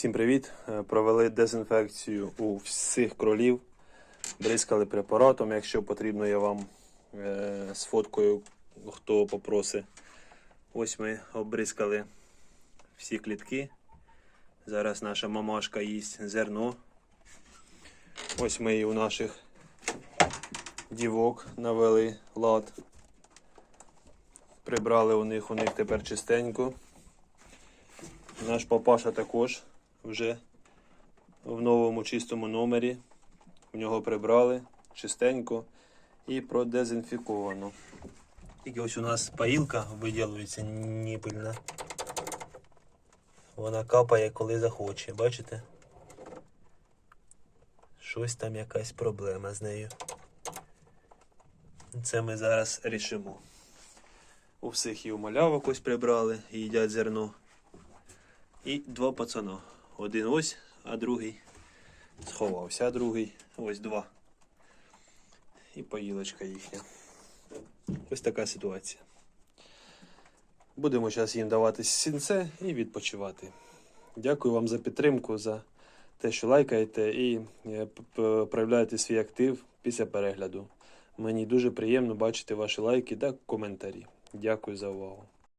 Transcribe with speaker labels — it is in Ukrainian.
Speaker 1: Всім привіт! Е, Провели дезінфекцію у всіх кролів, бризкали препаратом. Якщо потрібно, я вам е, з фоткою, хто попросить. Ось ми обризкали всі клітки. Зараз наша мамашка їсть зерно. Ось ми і у наших дівок навели лад. Прибрали у них, у них тепер чистенько. Наш папаша також вже в новому чистому номері. В нього прибрали чистенько і продезінфіковано. Тільки ось у нас паїлка виділюється ніпильна. Вона капає, коли захоче, бачите? Щось там якась проблема з нею. Це ми зараз рішимо. У всіх і у малявок ось прибрали, їдять зерно. І два пацана. Один ось, а другий сховався, а другий ось два. І поїлочка їхня. Ось така ситуація. Будемо зараз їм давати сінце і відпочивати. Дякую вам за підтримку, за те, що лайкаєте і е, проявляєте свій актив після перегляду. Мені дуже приємно бачити ваші лайки та коментарі. Дякую за увагу.